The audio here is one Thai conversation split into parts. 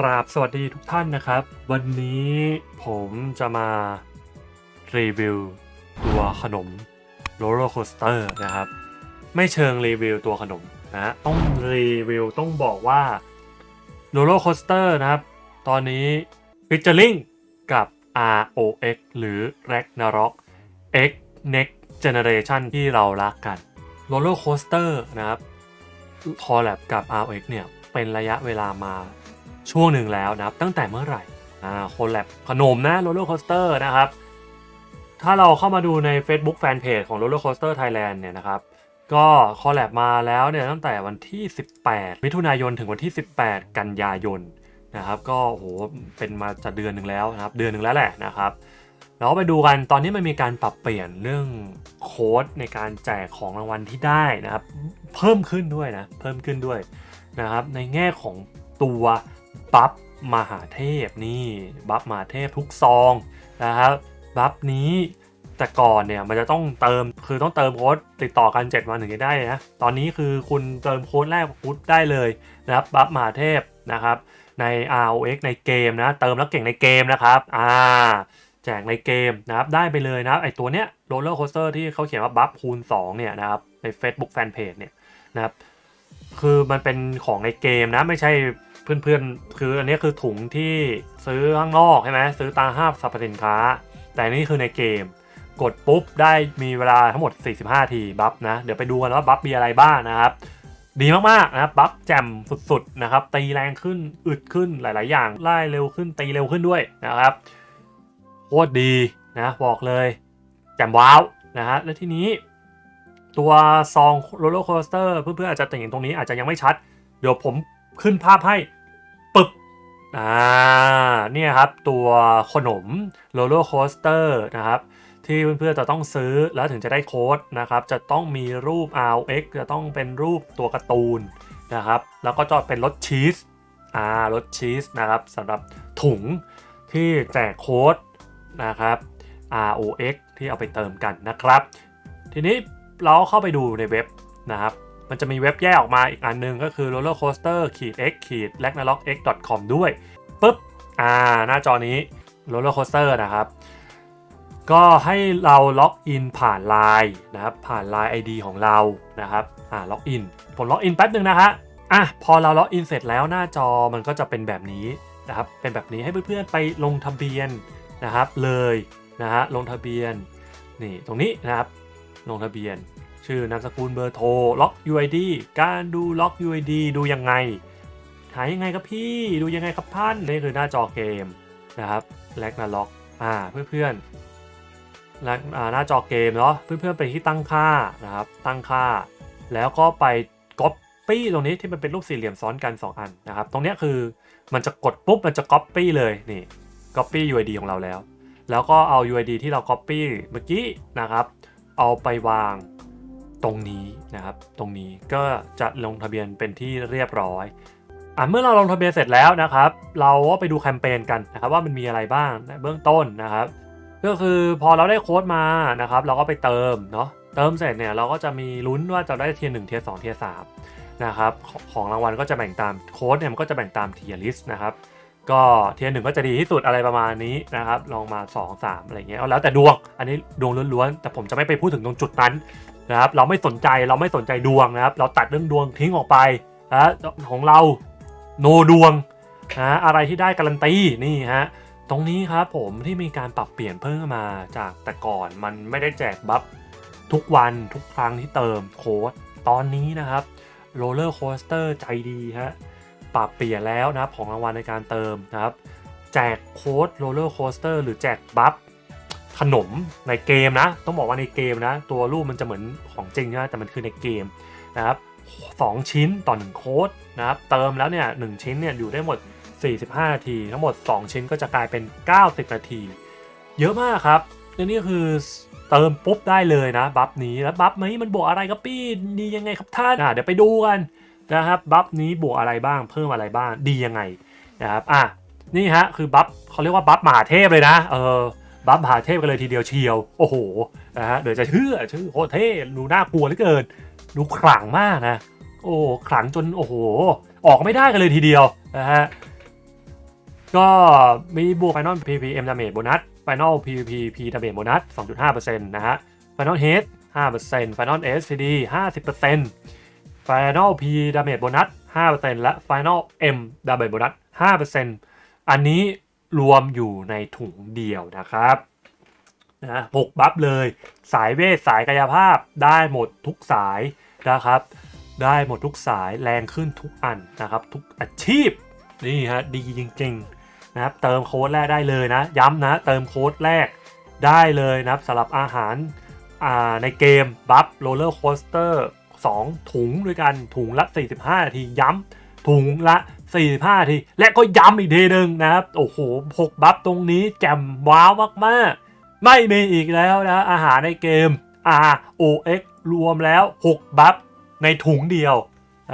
กราบสวัสดีทุกท่านนะครับ วันนี้ผมจะมารีวิวตัวขนมโรลเลอร์โคสเตอร์นะครับ ไม่เชิงรีวิวตัวขนมนะฮะต้องรีวิวต้องบอกว่าโรลเลอร์โคสเตอร์นะครับ ตอนนี้ฟิชเจอริงกับ ROX หรือ Ragnarok X Next Generation ที่เรารักกันโรลเลอร์โคสเตอร์นะครับคอลแลบกับ ROX เนี่ยเป็นระยะเวลามา ช่วงหนึ่งแล้วนะครับ ตั้งแต่เมื่อไหร่อ่าคอลแลบขนมนะโรลเลอร์โคสเตอร์นะครับ ถ้าเราเข้ามาดูใน Facebook Fanpage ของ Roller Coaster Thailand เนี่ยนะครับ ก็คอลแลบมาแล้วเนี่ยตั้งแต่วันที่ 18 มิถุนายนถึงวันที่ 18 กันยายนนะครับ ก็โอ้โหเป็นมาจะเดือนหนึ่งแล้วนะครับ เดือนหนึ่งแล้วแหละนะครับเราไปดูกันตอนนี้มันมีการปรับเปลี่ยนเรื่องโค้ดในการแจกของรางวัลที่ได้นะครับ เพิ่มขึ้นด้วยนะ เพิ่มขึ้นด้วยนะครับ ในแง่ของตัว บัฟมหาเทพนี่บัฟมหาเทพทุกซองนะครับบัฟนี้แต่ก่อนเนี่ยมันจะต้องเติมคือต้องเติมโค้ดติดต่อกัน 7 วันถึงจะได้นะตอนนี้คือคุณเติมโค้ดแรกปุ๊บได้เลยนะครับบัฟมหาเทพนะครับใน ROX ในเกมนะเติมแล้วเก่งในเกมนะครับอ่าแจกในเกมนะครับได้ไปเลยนะครับไอตัวเนี้ยโรลเลอร์โคสเตอร์ที่เขาเขียนว่าบัฟคูณ2เนี่ยนะครับใน Facebook Fanpage เนี่ยนะครับคือมันเป็นของในเกมนะไม่ใช่ เพื่อนๆ คืออันนี้คือถุงที่ซื้อข้างนอกใช่ไหมซื้อตามห้างสรรพสินค้า แต่นี่คือในเกม กดปุ๊บได้มีเวลาทั้งหมด 45 ทีบัฟนะเดี๋ยวไปดูกันว่าบัฟมีอะไรบ้างนะครับ ดีมากๆนะครับบัฟแจ่มสุดๆนะครับตีแรงขึ้นอึดขึ้นหลาย ๆ อย่างไล่เร็วขึ้นตีเร็วขึ้นด้วยนะครับโคตรดีนะบอกเลยแจ่มว้าวนะฮะแล้วทีนี้ ตัวซองโรลเลอร์โคสเตอร์เพื่อนๆอาจจะเห็นตรงนี้อาจจะยังไม่ชัด เดี๋ยวผมขึ้นภาพให้ อ่าเนี่ยครับตัวขนมโรลเลอร์โคสเตอร์นะครับที่เพื่อนๆจะต้องซื้อแล้วถึงจะได้โค้ดนะครับ จะต้องมีรูป RX จะต้องเป็นรูปตัวการ์ตูนนะครับ แล้วก็จะเป็นรสชีสอ่ารสชีสนะครับสำหรับถุงที่แจกโค้ดนะครับ ROX ที่เอาไปเติมกันนะครับ ทีนี้เราเข้าไปดูในเว็บนะครับ มันจะมีเว็บแยกออกมาอีกอันนึงก็คือ rollercoaster x ragnarok x com ด้วยปุ๊บอ่าหน้าจอนี้ rollercoaster นะครับ ก็ให้เราล็อกอินผ่าน Line นะครับผ่าน Line ID ของเรานะครับอ่าล็อกอินผมล็อกอินแป๊บนึงนะฮะอะพอเราล็อกอินเสร็จแล้วหน้าจอมันก็จะเป็นแบบนี้นะครับเป็นแบบนี้ให้เพื่อนๆไปลงทะเบียนนะครับเลยนะฮะลงทะเบียนนี่ตรงนี้นะครับลงทะเบียน ชื่อนามสกุลเบอร์โทรล็อก UID การดูล็อก UID ดูยังไง หายังไงครับพี่ดูยังไงครับท่านนี่คือหน้าจอเกมนะครับแลกนาล็อกอ่าเพื่อนๆแล้วอ่าหน้าจอเกมเนาะเพื่อนๆไปที่ตั้งค่านะครับตั้งค่า แล้วก็ไป Copy ตรงนี้ที่มันเป็นรูปสี่เหลี่ยมซ้อนกัน 2 อันนะครับ ตรงเนี้ยคือมันจะกดปุ๊บมันจะ Copy เลยนี่ Copy UID ของเราแล้ว แล้วก็เอา UID ที่เรา Copy เมื่อกี้นะครับ เอาไปวาง ตรงนี้นะครับตรงนี้ก็จะลงทะเบียนเป็นที่เรียบร้อยอะเมื่อเราลงทะเบียนเสร็จแล้วนะครับ เราก็ไปดูแคมเปญกันนะครับว่ามันมีอะไรบ้างในเบื้องต้นนะครับ ก็คือพอเราได้โค้ดมานะครับ เราก็ไปเติมเนาะเติมเสร็จเนี่ยเราก็จะมีลุ้นว่าจะได้เทียร์หนึ่งเทียร์สองเทียร์สามนะครับของของรางวัลก็จะแบ่งตามโค้ดเนี่ยมันก็จะแบ่งตามเทียร์ลิสต์นะครับก็เทียร์หนึ่งก็จะดีที่สุดอะไรประมาณนี้นะครับลองมา 2 3 อะไรเงี้ยแล้วแต่ดวง อันนี้ดวงล้วนๆแต่ผมจะไม่ไปพูดถึงตรงจุดนั้น นะครับเราไม่สนใจเราไม่สนใจดวงนะครับ เราตัดเรื่องดวงทิ้งออกไปนะของเราโนดวงนะอะไรที่ได้การันตีนี่ฮะตรงนี้ครับผมที่มีการปรับเปลี่ยนเพิ่มมาจากแต่ก่อนมันไม่ได้แจกบัฟทุกวันทุกครั้งที่เติมโค้ดตอนนี้นะครับโรลเลอร์โคสเตอร์ใจดีฮะปรับเปลี่ยนแล้วนะครับของรางวัลในการเติมนะครับ แจกโค้ดโรลเลอร์โคสเตอร์หรือแจกบัฟ ขนมในเกมนะ ต้องบอกว่าในเกมนะ ตัวรูปมันจะเหมือนของจริงนะแต่มันคือในเกมนะครับสองชิ้นต่อ1โค้ดนะครับ เติมแล้วเนี่ยหชิ้นเนี่ยอยู่ได้หมด 45 นาที ทั้งหมด 2 ชิ้นก็จะกลายเป็น 90 นาที เยอะมากครับนี่คือเติมปุ๊บได้เลยนะบัฟนี้แล้วบัฟนี้มันบวกอะไรครับพี่ดียังไงครับท่านอะเดี๋ยวไปดูกันนะครับบัฟนี้บวกอะไรบ้างเพิ่มอะไรบ้างดียังไงนะครับอะนี่ฮะคือบัฟเขาเรียกว่าบัฟมหาเทพเลยนะเออ บัฟมหาเทพกันเลยทีเดียวเชียว โอ้โหนะฮะเดี๋ยวจะเชื่อชื่อโคตรเท่ดูน่ากลัวเหลือเกินดูขลังมากนะ โอ้ขลังจนโอ้โห ออกไม่ได้กันเลยทีเดียวนะฮะก็มีบวก Final PPM Damage โบนัส Final PVP P Damage โบนัส2.5%นะฮะ Final Head 5% Final SPD 50% Final P Damage โบนัส5%และ Final M Damage โบนัส5%อันนี้ รวมอยู่ในถุงเดียวนะครับนะหกบัฟเลย สายเวทสายกายภาพได้หมดทุกสายนะครับ ได้หมดทุกสายแรงขึ้นทุกอันนะครับ ทุกอาชีพนี่ฮะดีจริงๆนะครับเติมโค้ดแรกได้เลยนะ ย้ำนะ เติมโค้ดแรกได้เลยนะครับสำหรับอาหารในเกมบัฟโรลเลอร์โคสเตอร์2ถุงด้วยกันถุงละ 45 นาทีย้ำถุงละ 45นาที และก็ย้ำอีกทีหนึ่งนะครับ โอ้โห6บัฟตรงนี้แจ่มว้าวมากๆ ไม่มีอีกแล้วนะ อาหารในเกม ROX รวมแล้ว 6 บัฟในถุงเดียว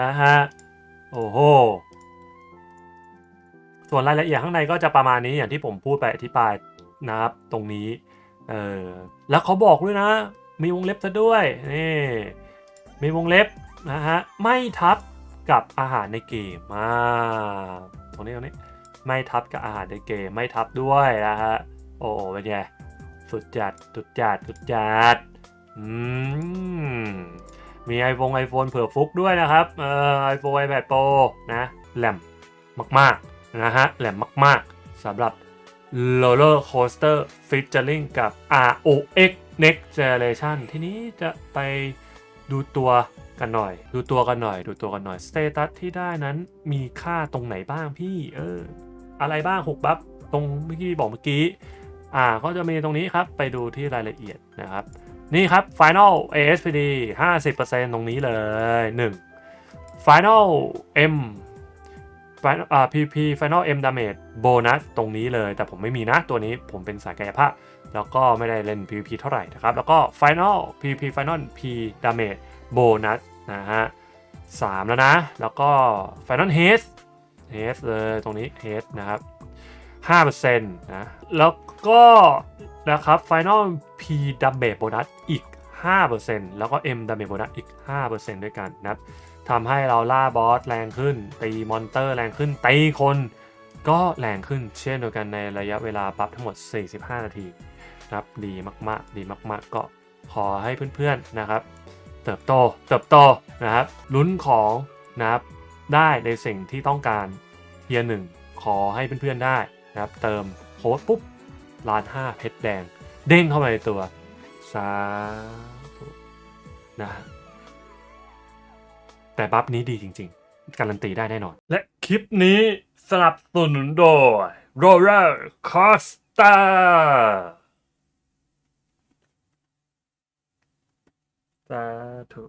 นะฮะ โอ้โห ส่วนรายละเอียดข้างในก็จะประมาณนี้อย่างที่ผมพูดไปอธิบายนะครับตรงนี้ เออ แล้วเขาบอกด้วยนะ มีวงเล็บซะด้วย นี่ มีวงเล็บนะฮะ ไม่ทับ กับอาหารในเกมอ่าตรงนี้ตรงนี้ไม่ทับกับอาหารในเกมไม่ทับด้วยนะฮะโอ้โหเป็นไงสุดจัดสุดจัดสุดจัดอืมมี iPhone iPhone เผื่อฟุกด้วยนะครับเอ่อ iPhone iPad Pro นะแหลมมากๆนะฮะแหลมมากๆสำหรับ Roller Coaster Featuring กับ ROX Next Generation ทีนี้จะไปดูตัว กันหน่อย ดูตัวกันหน่อย ดูตัวกันหน่อยสเตตัสที่ได้นั้นมีค่าตรงไหนบ้างพี่เอออะไรบ้าง 6 บัฟตรงเมื่อกี้บอกเมื่อกี้อ่าก็จะมีตรงนี้ครับไปดูที่รายละเอียดนะครับ นี่ครับ Final ASPD 50%ตรงนี้เลย 1 Final M Final อ่า PP Final M Damage โบนัสตรงนี้เลย แต่ผมไม่มีนะตัวนี้ผมเป็นสายกายภาพ แล้วก็ไม่ได้เล่น PVP เท่าไหร่นะครับ แล้วก็ Final PP Final P Damage โบนัส นะฮะ3แล้วนะ แล้วก็ Final Head Head เลยตรงนี้ Head นะครับ5%นะ แล้วก็นะครับ Final P Damage Bonus อีก 5%แล้วก็ M Damage Bonus อีก 5%ด้วยกันนะครับทำให้เราล่าบอสแรงขึ้น ตีมอนเตอร์แรงขึ้น ตีคน ก็แรงขึ้นเช่นเดียวกันในระยะเวลาปรับทั้งหมด 45 นาทีนะครับ ดีมากๆ ดีมากๆ ก็ขอให้เพื่อนๆนะครับ เติบโตเติบโตนะครับลุ้นของนะครับได้ในสิ่งที่ต้องการเทียร์หนึ่งขอให้เพื่อนๆได้นะครับเติมโค้ดปุ๊บล้านห้าเพชรแดง เด้งเข้ามาในตัวสาธุนะแต่บัฟนี้ดีจริงๆ การันตีได้แน่นอน และคลิปนี้สนับสนุนโดย Roller Coaster สาธุ